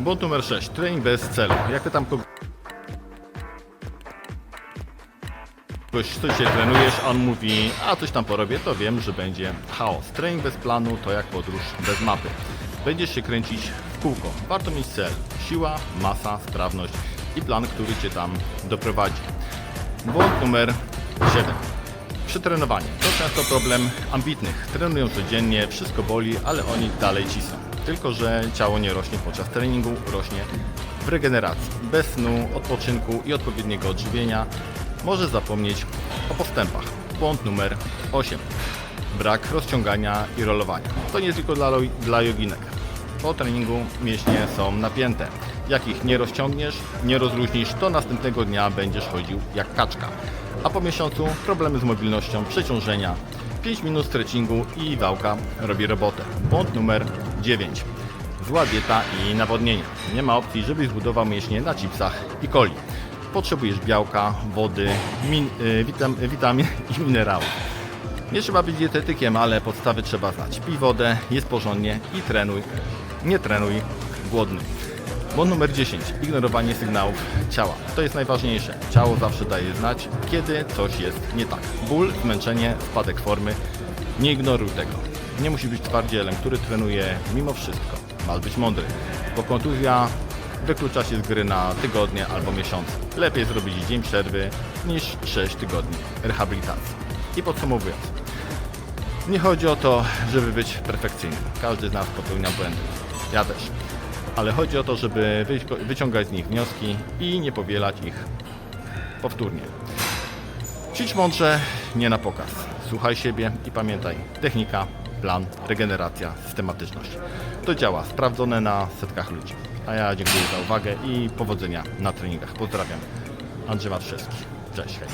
Błąd numer 6. Trening bez celu. Jak ty tam kogoś co dzisiaj trenujesz, on mówi, a coś tam porobię, to wiem, że będzie chaos. Trening bez planu to jak podróż bez mapy. Będziesz się kręcić w kółko. Warto mieć cel. Siła, masa, sprawność i plan, który cię tam doprowadzi. Błąd numer 7. Przetrenowanie. To często problem ambitnych. Trenują codziennie, wszystko boli, ale oni dalej cisną. Tylko, że ciało nie rośnie podczas treningu, rośnie w regeneracji. Bez snu, odpoczynku i odpowiedniego odżywienia może zapomnieć o postępach. Błąd numer 8. Brak rozciągania i rolowania. To nie tylko dla, dla joginek. Po treningu mięśnie są napięte. Jak ich nie rozciągniesz, nie rozluźnisz, to następnego dnia będziesz chodził jak kaczka. A po miesiącu problemy z mobilnością, przeciążenia, 5 minut stretchingu i wałka robi robotę. Błąd numer 9. Zła dieta i nawodnienie. Nie ma opcji, żebyś zbudował mięśnie na chipsach i coli. Potrzebujesz białka, wody, min, y, witam, witamin i minerałów. Nie trzeba być dietetykiem, ale podstawy trzeba znać. Pij wodę, jest porządnie i trenuj. Nie trenuj głodny. Błąd numer 10. Ignorowanie sygnałów ciała. To jest najważniejsze. Ciało zawsze daje znać, kiedy coś jest nie tak. Ból, zmęczenie, spadek formy. Nie ignoruj tego. Nie musi być twardzielem, który trenuje mimo wszystko. Masz być mądry, bo kontuzja wyklucza się z gry na tygodnie albo miesiące. Lepiej zrobić dzień przerwy niż 6 tygodni rehabilitacji. I podsumowując, nie chodzi o to, żeby być perfekcyjnym. Każdy z nas popełnia błędy. Ja też. Ale chodzi o to, żeby wyci- wyciągać z nich wnioski i nie powielać ich powtórnie. Ćwicz mądrze, nie na pokaz. Słuchaj siebie i pamiętaj. Technika, plan, regeneracja, systematyczność. To działa, sprawdzone na setkach ludzi. A ja dziękuję za uwagę i powodzenia na treningach. Pozdrawiam. Andrzej Matrzewski. Cześć, hej.